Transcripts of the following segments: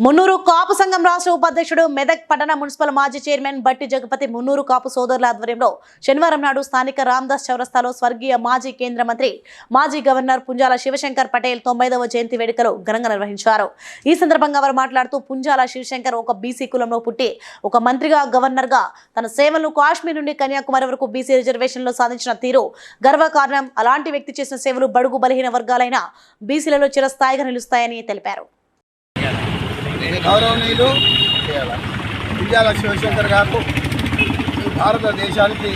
మున్నూరు కాపు సంఘం రాష్ట్ర ఉపాధ్యక్షుడు మెదక్ పట్టణ మున్సిపల్ మాజీ చైర్మన్ బట్టి జగపతి మున్నూరు కాపు సోదరుల ఆధ్వర్యంలో శనివారం నాడు స్థానిక రామ్దాస్ చౌరస్తాలో స్వర్గీయ మాజీ కేంద్ర మంత్రి మాజీ గవర్నర్ పుంజాల శివశంకర్ పటేల్ తొంభైదవ జయంతి వేడుకలు ఘనంగా నిర్వహించారు. ఈ సందర్భంగా వారు మాట్లాడుతూ పుంజాల శివశంకర్ ఒక బీసీ కులంలో పుట్టి ఒక మంత్రిగా గవర్నర్గా తన సేవలను కాశ్మీర్ నుండి కన్యాకుమారి వరకు బీసీ రిజర్వేషన్లో సాధించిన తీరు గర్వకారణం అలాంటి వ్యక్తి చేసిన సేవలు బడుగు బలహీన వర్గాలైన బీసీలలో చిరస్థాయిగా నిలుస్తాయని తెలిపారు. గౌరవనీయులు విద్యాల శివశంకర్ గారు భారతదేశానికి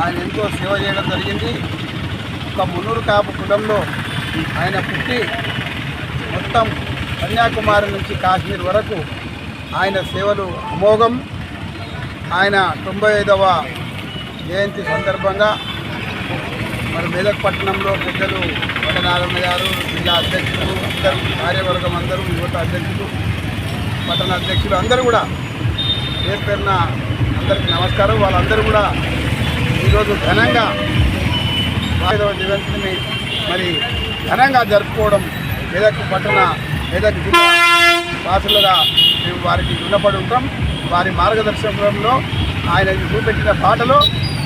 ఆయన ఎంతో సేవ చేయడం జరిగింది. ఒక మున్నూరు కాపు కులంలో ఆయన పుట్టి మొత్తం కన్యాకుమారి నుంచి కాశ్మీర్ వరకు ఆయన సేవలు అమోఘం. ఆయన తొంభై ఐదవ జయంతి సందర్భంగా మరి మెదక్ పట్టణంలో పెద్దలు వడనారాయణ గారు జిల్లా అధ్యక్షులు అందరూ కార్యవర్గం అందరూ యువత అధ్యక్షులు పట్టణ అధ్యక్షులు అందరూ కూడా పేరు పేరున అందరికీ నమస్కారం. వాళ్ళందరూ కూడా ఈరోజు ఘనంగా ఐదవ జయంతిని మరి ఘనంగా జరుపుకోవడం మెదక్ పట్టణ మెదక్ జిల్లా వాసులుగా మేము వారికి రుణపడి ఉంటాం. వారి మార్గదర్శకంలో ఆయన చూపెట్టిన పాటలో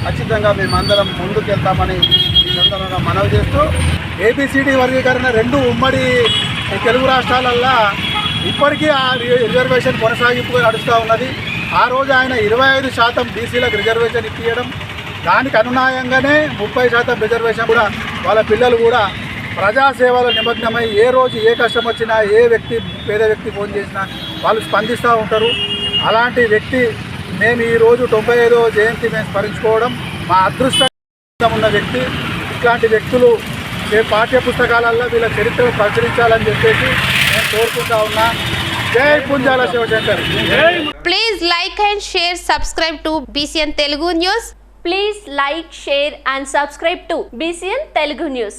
ఖచ్చితంగా మేమందరం ముందుకెళ్తామని సందర్భంగా మనవి చేస్తూ ఏబిసిడి వర్గీకరణ రెండు ఉమ్మడి తెలుగు రాష్ట్రాలల్లో ఇప్పటికీ ఆ రి- రిజర్వేషన్ కొనసాగింపు నడుస్తూ ఉన్నది. ఆ రోజు ఆయన ఇరవై ఐదు శాతం బీసీలకు రిజర్వేషన్ ఇప్పించడం దానికి అనునాయంగానే ముప్పై శాతం రిజర్వేషన్ కూడా వాళ్ళ పిల్లలు కూడా ప్రజాసేవలో నిమగ్నమై ఏ రోజు ఏ కష్టం వచ్చినా ఏ వ్యక్తి పేద వ్యక్తి ఫోన్ చేసినా వాళ్ళు స్పందిస్తూ ఉంటారు. అలాంటి వ్యక్తి మేము ఈరోజు తొంభై ఐదో జయంతి మేము స్మరించుకోవడం మా అదృష్టం ఉన్న వ్యక్తి. ఇట్లాంటి వ్యక్తులు ఏ పాఠ్య పుస్తకాలలో వీళ్ళ చరిత్రను ప్రచురించాలని చెప్పేసి నేను కోరుకుంటా ఉన్నా. Please like and share subscribe to BCN Telugu news please like share and subscribe to BCN Telugu news